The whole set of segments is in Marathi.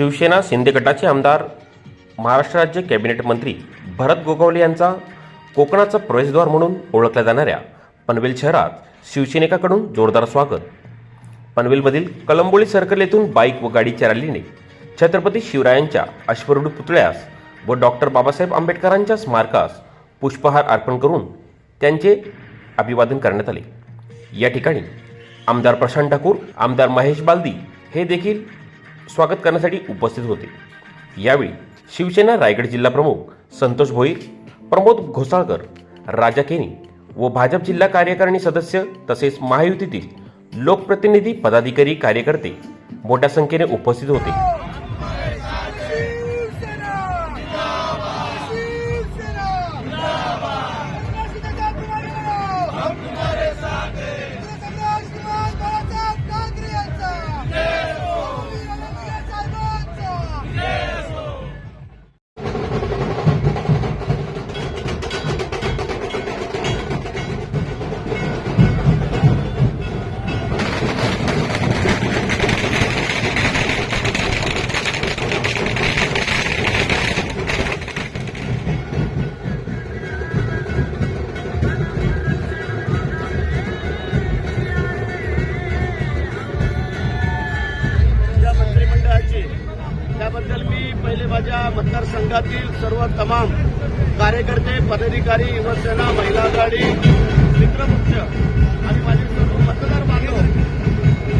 शिवसेना शिंदे गटाचे आमदार महाराष्ट्र राज्य कॅबिनेट मंत्री भरत गोगावले यांचा कोकणाचा प्रवेशद्वार म्हणून ओळखल्या जाणाऱ्या पनवेल शहरात शिवसैनिकाकडून जोरदार स्वागत. पनवेलमधील कलंबोळी सर्कल येथून बाईक व गाडीच्या रॅलीने छत्रपती शिवरायांच्या अश्वरूढ पुतळ्यास व डॉक्टर बाबासाहेब आंबेडकरांच्या स्मारकास पुष्पहार अर्पण करून त्यांचे अभिवादन करण्यात आले. या ठिकाणी आमदार प्रशांत ठाकूर आमदार महेश बालदी हे देखील स्वागत करण्यासाठी उपस्थित होते. यावेळी शिवसेना रायगड जिल्हा प्रमुख संतोष भोईर प्रमोद घोसाळकर राजा केनी व भाजप जिल्हा कार्यकारिणी सदस्य तसेच महायुतीतील लोकप्रतिनिधी पदाधिकारी कार्यकर्ते मोठ्या संख्येने उपस्थित होते. त्याबद्दल मी पहिले माझ्या मतदारसंघातील सर्व तमाम कार्यकर्ते पदाधिकारी युवसेना महिला आघाडी मित्रपक्ष आणि माझे सर्व मतदार बांधव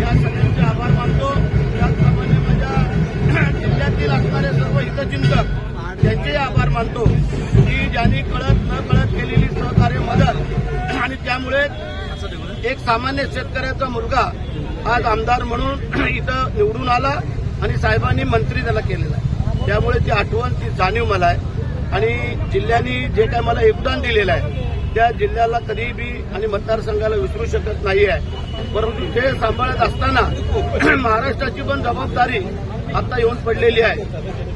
या सगळ्यांचे आभार मानतो. त्याचप्रमाणे माझ्या जिल्ह्यातील असणारे सर्व हितचिंतक त्यांचेही आभार मानतो की ज्यांनी कळत न कळत केलेली सहकार्य मदत आणि त्यामुळे एक सामान्य शेतकऱ्याचा मुलगा आज आमदार म्हणून इथं निवडून आला. आणि साहेबांनी मंत्री त्याला केलेला आहे. त्यामुळे ती आठवण ती जाणीव मला आहे. आणि जिल्ह्यानी जे काय मला योगदान दिलेलं आहे त्या जिल्ह्याला कधीही आणि मतदारसंघाला विसरू शकत नाही आहे. परंतु ते सांभाळत असताना महाराष्ट्राची पण जबाबदारी आता येऊन पडलेली आहे.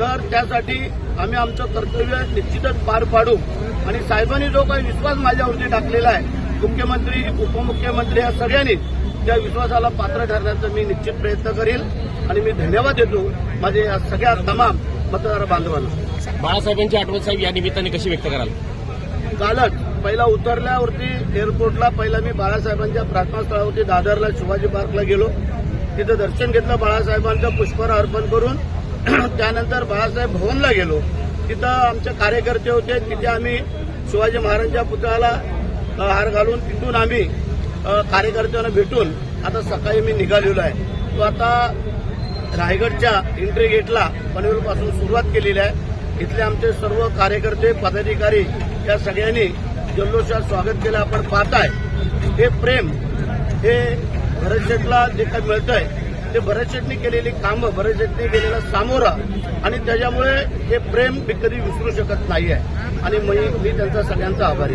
तर त्यासाठी आम्ही आमचं कर्तव्य निश्चितच पार पाडू. आणि साहेबांनी जो काही विश्वास माझ्यावरती टाकलेला आहे मुख्यमंत्री उपमुख्यमंत्री या सगळ्यांनी त्या विश्वासाला पात्र ठरण्याचा मी निश्चित प्रयत्न करेल. आणि मी धन्यवाद देतो माझे या सगळ्या तमाम मतदार बांधवांना. बाळासाहेबांची आठवण साहेब या निमित्ताने कशी व्यक्त कराल? कालच पहिला उतरल्यावरती एअरपोर्टला पहिला मी बाळासाहेबांच्या प्रार्थना स्थळावरती दादरला शिवाजी पार्कला गेलो. तिथं दर्शन घेतलं बाळासाहेबांचं पुष्पहार अर्पण करून. त्यानंतर बाळासाहेब भवनला गेलो. तिथं आमचे कार्यकर्ते होते तिथे आम्ही शिवाजी महाराजांच्या पुतळ्याला हार घालून तिथून आम्ही कार्यकर्त्यांना भेटून आता सकाळी मी निघालेलो आहे. तो आता रायगडच्या एंट्री गेटला पनवेलपासून सुरुवात केलेली आहे. इथले आमचे सर्व कार्यकर्ते पदाधिकारी या सगळ्यांनी जल्लोषात स्वागत केलं. आपण पाहताय हे प्रेम हे भरतशेठला जे काही मिळतंय ते भरतशेठनी केलेली कामं भरतशेठनी केलेला सामोरा आणि त्याच्यामुळे हे प्रेम मी कधी विसरू शकत नाही आहे आणि मी मी त्यांचा सगळ्यांचा आभारी